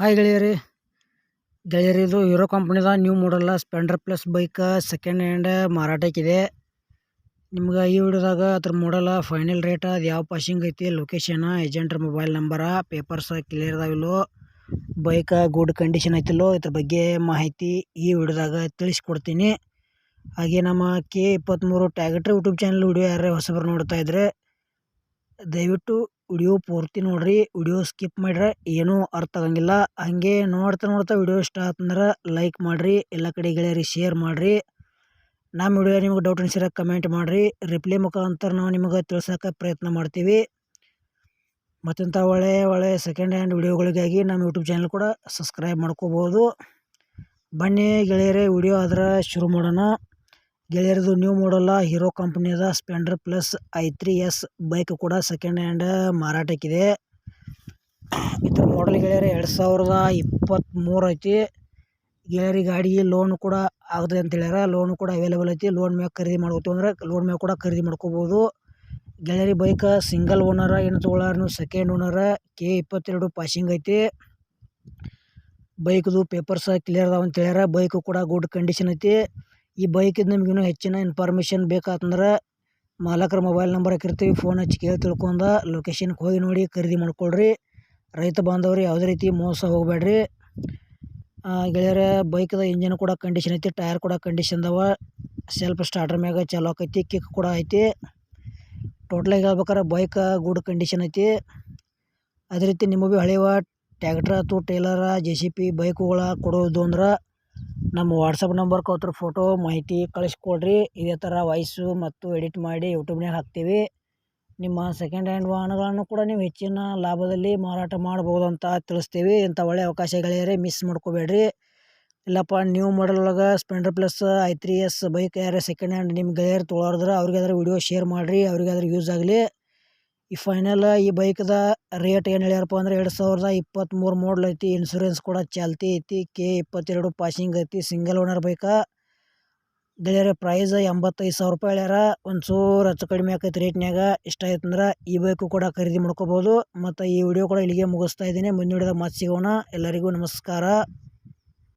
Hi ಗೆಳೆಯರಿ. ಗೆಳೆಯರಿ, ಇದು Hero ಕಂಪ್ನಿದ new model Splendor plus bike second hand ಮಾರಾಟಕ್ಕಿದೆ. ನಿಮ್ಗೆ ಈ ವಿಡಿಯೋದಾಗ ಅದ್ರ ಮಾಡಲ್ಲ ಫೈನಲ್ ರೇಟ್ ಅದು ಯಾವ ಪಾಸಿಂಗ್ ಐತಿ ಲೊಕೇಶನ್ ಏಜೆಂಟ್ರ ಮೊಬೈಲ್ ನಂಬರ ಪೇಪರ್ಸ್ ಕ್ಲಿಯರ್ ಅದಾವಿಲ್ಲೋ ಬೈಕ್ ಗುಡ್ ಕಂಡೀಷನ್ ಐತಿಲ್ಲೋ ಇದ್ರ ಬಗ್ಗೆ ಮಾಹಿತಿ ಈ ವಿಡಿಯೋದಾಗ ತಿಳಿಸ್ಕೊಡ್ತೀನಿ. ಹಾಗೆ ನಮ್ಮ ಕೆ ಇಪ್ಪತ್ತ್ಮೂರು ಟ್ಯಾಗಟ್ರ್ ಯೂಟ್ಯೂಬ್ ಚಾನಲ್ ವಿಡಿಯೋ ಯಾರೇ ಹೊಸಬರು ನೋಡ್ತಾ ಇದ್ರೆ ದಯವಿಟ್ಟು ವಿಡಿಯೋ ಪೂರ್ತಿ ನೋಡ್ರಿ, ವಿಡಿಯೋ ಸ್ಕಿಪ್ ಮಾಡ್ರೆ ಏನೂ ಅರ್ಥ ಆಗಂಗಿಲ್ಲ. ಹಾಗೆ ನೋಡ್ತಾ ನೋಡ್ತಾ ವಿಡಿಯೋ ಇಷ್ಟ ಆತಂದ್ರೆ ಲೈಕ್ ಮಾಡಿರಿ, ಎಲ್ಲ ಕಡೆ ಗೆಳೆಯರಿಗೆ ಶೇರ್ ಮಾಡಿರಿ. ನಮ್ಮ ವಿಡಿಯೋ ನಿಮ್ಗೆ ಡೌಟ್ ಅನ್ಸಿರ ಕಮೆಂಟ್ ಮಾಡಿರಿ. ರಿಪ್ಲೈ ಮುಖಾಂತರ ನಾವು ನಿಮಗೆ ತಿಳ್ಸೋಕೆ ಪ್ರಯತ್ನ ಮಾಡ್ತೀವಿ. ಮತ್ತಿಂಥ ಒಳ್ಳೆ ಒಳ್ಳೆ ಸೆಕೆಂಡ್ ಹ್ಯಾಂಡ್ ವಿಡಿಯೋಗಳಿಗಾಗಿ ನಮ್ಮ ಯೂಟ್ಯೂಬ್ ಚಾನಲ್ ಕೂಡ ಸಬ್ಸ್ಕ್ರೈಬ್ ಮಾಡ್ಕೋಬೋದು. ಬನ್ನಿ ಗೆಳೆಯರೇ, ವಿಡಿಯೋ ಆದ್ರೆ ಶುರು ಮಾಡೋಣ. ಗೆಳೆಯರದು ನ್ಯೂ ಮಾಡಲ್ಲ Hero ಕಂಪ್ನಿದ Splendor plus I three S bike ಕೂಡ ಸೆಕೆಂಡ್ ಹ್ಯಾಂಡ್ ಮಾರಾಟಕ್ಕಿದೆ. ಇದ್ರ ಮಾಡಲ್ ಗೆಳೆಯರೆ, ಎರಡು ಸಾವಿರದ ಇಪ್ಪತ್ತ್ಮೂರು ಐತಿ. ಗೆಳೆಯರಿ ಗಾಡಿ ಲೋನ್ ಕೂಡ ಆಗದೆ ಅಂತ ಹೇಳ್ಯಾರ. ಲೋನ್ ಕೂಡ ಅವೈಲೇಬಲ್ ಐತಿ. ಲೋನ್ ಮ್ಯಾಗ ಖರೀದಿ ಮಾಡ್ಕೋತೀವಿ ಅಂದ್ರೆ ಲೋನ್ ಮ್ಯಾಗ ಕೂಡ ಖರೀದಿ ಮಾಡ್ಕೋಬೋದು. ಗೆಳೆಯರಿ ಬೈಕ್ ಸಿಂಗಲ್ ಓನರ ಏನು ತೊಗೊಳ್ಳಾರು ಸೆಕೆಂಡ್ ಓನರ ಕೆ ಇಪ್ಪತ್ತೆರಡು ಪಾಸಿಂಗ್ ಐತಿ. ಬೈಕ್ದು ಪೇಪರ್ಸ್ ಕ್ಲಿಯರ್ ಅದಾವ ಅಂತ ಹೇಳ್ಯಾರ. ಬೈಕ್ ಕೂಡ ಗುಡ್ ಕಂಡೀಷನ್ ಐತಿ. ಈ ಬೈಕಿದ್ದು ನಿಮ್ಗೆ ಇನ್ನೂ ಹೆಚ್ಚಿನ ಇನ್ಫಾರ್ಮೇಷನ್ ಬೇಕಾತಂದ್ರೆ ಮಾಲಕರ ಮೊಬೈಲ್ ನಂಬರ್ ಹಾಕಿರ್ತೀವಿ ಫೋನ್ ಹಚ್ಚಿ ಕೇಳಿ ತಿಳ್ಕೊಂಡು ಲೊಕೇಶನ್ಗೆ ಹೋಗಿ ನೋಡಿ, ಖರೀದಿ ಮಾಡ್ಕೊಳ್ರಿ. ರೈತ ಬಾಂಧವರು ಯಾವುದೇ ರೀತಿ ಮೋಸ ಹೋಗಬೇಡ್ರಿ. ಗೆಳೆಯರ ಬೈಕ್ದ ಇಂಜಿನ್ ಕೂಡ ಕಂಡೀಷನ್ ಐತಿ ಟೈರ್ ಕೂಡ ಕಂಡೀಷನ್ ಅದಾವ. ಸೆಲ್ಫ್ ಸ್ಟಾರ್ಟರ್ ಮ್ಯಾಗ ಚಾಲು ಆಕೈತಿ ಕಿಕ್ ಕೂಡ ಐತಿ. ಟೋಟ್ಲಾಗಿ ಹೇಳ್ಬೇಕಾರೆ ಬೈಕ್ ಗುಡ್ ಕಂಡೀಷನ್ ಐತಿ. ಅದೇ ರೀತಿ ನಿಮಗೆ ಭೀ ಹಳೆಯ ಟ್ಯಾಕ್ಟ್ರ್ ಅಥವಾ ಟೇಲರ ಜೆ ಸಿ ಪಿ ಬೈಕುಗಳ ಕೊಡೋದು ಅಂದ್ರೆ ನಮ್ಮ ವಾಟ್ಸಪ್ ನಂಬರ್ ಅವ್ರ ಫೋಟೋ ಮಾಹಿತಿ ಕಳಿಸ್ಕೊಡ್ರಿ. ಇದೇ ಥರ ವಾಯ್ಸು ಮತ್ತು ಎಡಿಟ್ ಮಾಡಿ ಯೂಟ್ಯೂಬ್ನಾಗ ಹಾಕ್ತೀವಿ. ನಿಮ್ಮ ಸೆಕೆಂಡ್ ಹ್ಯಾಂಡ್ ವಾಹನಗಳನ್ನು ಕೂಡ ನೀವು ಹೆಚ್ಚಿನ ಲಾಭದಲ್ಲಿ ಮಾರಾಟ ಮಾಡ್ಬೋದು ಅಂತ ತಿಳಿಸ್ತೀವಿ. ಇಂಥ ಒಳ್ಳೆಯ ಅವಕಾಶಗಳೇ ಮಿಸ್ ಮಾಡ್ಕೋಬೇಡ್ರಿ. ಇಲ್ಲಪ್ಪ ನ್ಯೂ ಮಾಡಲ್ ಒಳಗೆ Splendor plus I three S bike ಯಾರು ಸೆಕೆಂಡ್ ಹ್ಯಾಂಡ್ ನಿಮ್ಮ ಗೆಳೆಯರು ತೊಗೊಳೋದ್ರೆ ಅವ್ರಿಗಾದ್ರೆ ವಿಡಿಯೋ ಶೇರ್ ಮಾಡಿರಿ. ಅವ್ರಿಗಾದ್ರೆ ಯೂಸ್ ಆಗಲಿ. ಈ ಫೈನಲ್ ಈ ಬೈಕ್ದ ರೇಟ್ ಏನು ಹೇಳ್ಯಾರಪ್ಪ ಅಂದ್ರೆ ಎರಡು ಸಾವಿರದ ಇಪ್ಪತ್ತ್ಮೂರು ಮಾಡಲ್ ಐತಿ ಇನ್ಶೂರೆನ್ಸ್ ಕೂಡ ಚಾಲ್ತಿ ಐತಿ ಕೆ ಇಪ್ಪತ್ತೆರಡು ಪಾಸಿಂಗ್ ಐತಿ ಸಿಂಗಲ್ ಓನರ್ ಬೈಕ ಗೆಳೆಯರ ಪ್ರೈಸ್ ಎಂಬತ್ತೈದು ಸಾವಿರ ರೂಪಾಯಿ ಹೇಳ್ಯಾರ. ಒಂದು ಚೂರು ಹೆಚ್ಚು ಕಡಿಮೆ ಆಕೈತಿ ರೇಟ್ನ್ಯಾಗ ಇಷ್ಟ ಆಯ್ತಂದ್ರೆ ಈ ಬೈಕು ಕೂಡ ಖರೀದಿ ಮಾಡ್ಕೋಬೋದು. ಮತ್ತು ಈ ವಿಡಿಯೋ ಕೂಡ ಇಲ್ಲಿಗೆ ಮುಗಿಸ್ತಾ ಇದ್ದೀನಿ. ಮುಂದಿನ ವಿಡಿಯೋದಾಗ ಮತ್ತೆ ಸಿಗೋಣ. ಎಲ್ಲರಿಗೂ ನಮಸ್ಕಾರ.